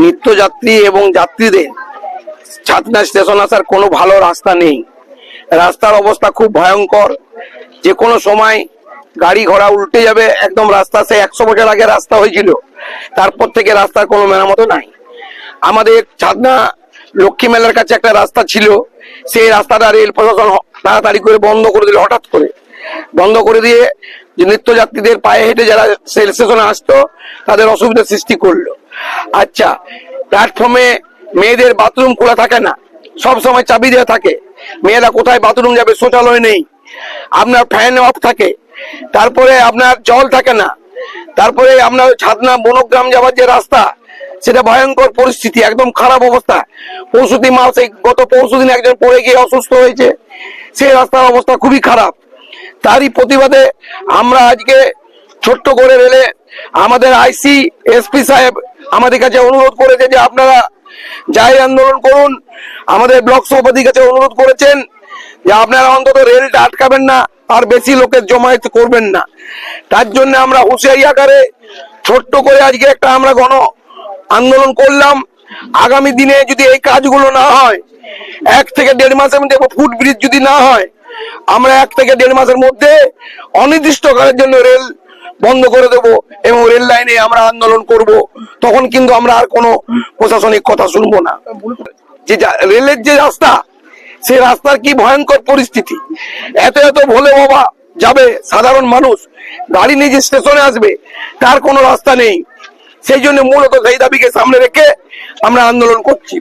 নিত্যযাত্রী এবং যাত্রীদের ছাতনা স্টেশন আসার কোনো ভালো রাস্তা নেই। রাস্তার অবস্থা খুব ভয়ঙ্কর। যে কোনো সময় গাড়ি ঘোড়া উল্টে যাবে, একদম রাস্তা সে একশো বছর আগে রাস্তা হয়েছিল। তারপর থেকে রাস্তার কোনো মেরামতো নাই। আমাদের ছাতনা লক্ষ্মী মেলার কাছে একটা রাস্তা ছিল। সেই রাস্তাটা রেল প্রশাসন তাড়াতাড়ি করে বন্ধ করে দিল, হঠাৎ করে। বন্ধ করে দিয়ে নিত্যযাত্রীদের পায়ে হেঁটে যারা রেল স্টেশনে আসতো, তাদের অসুবিধার সৃষ্টি করল। আচ্ছা প্ল্যাটফর্মে মেয়েদের বাথরুম খোলা থাকে না, সব সময় চাবি দেওয়া থাকে। মেয়েরা কোথায় বাথরুম যাবে শৌচালয় নেই। আপনার ফ্যান অফ থাকে, তারপরে আপনার জল থাকে না। তারপরে আপনার ছাদনা বনগ্রাম যাওয়ার যে রাস্তা, সেটা ভয়ঙ্কর পরিস্থিতি, একদম খারাপ অবস্থা। পরশুদি মাস গত পরশুদিন একজন পড়ে গিয়ে অসুস্থ হয়েছে, সেই রাস্তার অবস্থা খুবই খারাপ। তারই প্রতিবাদে আমরা আজকে ছোট্ট করে রেলে আমাদের আইসি, এসপি সাহেব আমাদের কাছে অনুরোধ করেছে যে আপনারা যাই আন্দোলন করুন, আমাদের ব্লক সভাপতির কাছে অনুরোধ করেছেন যে আপনারা অন্তত রেলটা আটকাবেন না, আর বেশি লোকের জমায়েত করবেন না। তার জন্য আমরা হুঁশিয়ারি আকারে ছোট্ট করে আজকে একটা আমরা গণ আন্দোলন করলাম। আগামী দিনে যদি এই কাজগুলো না হয়, এক থেকে দেড় মাসের মধ্যে ফুট ব্রিজ যদি না হয়, আমরা এক থেকে দেড় মাসের মধ্যে অনির্দিষ্টকালের জন্য রেল বন্ধ করে দেব এবং রেল লাইনে আমরা আন্দোলন করব। তখন কিন্তু আমরা আর কোনো প্রশাসনিক কথা শুনব না। যে রেলের যে রাস্তা সেই রাস্তার কি ভয়ঙ্কর পরিস্থিতি? এত এত ভোলে বাবা যাবে সাধারণ মানুষ, গাড়ি নিয়ে যে স্টেশনে আসবে, তার কোনো রাস্তা নেই। সেই জন্য মূলত সেই দাবিকে সামনে রেখে আমরা আন্দোলন করছি।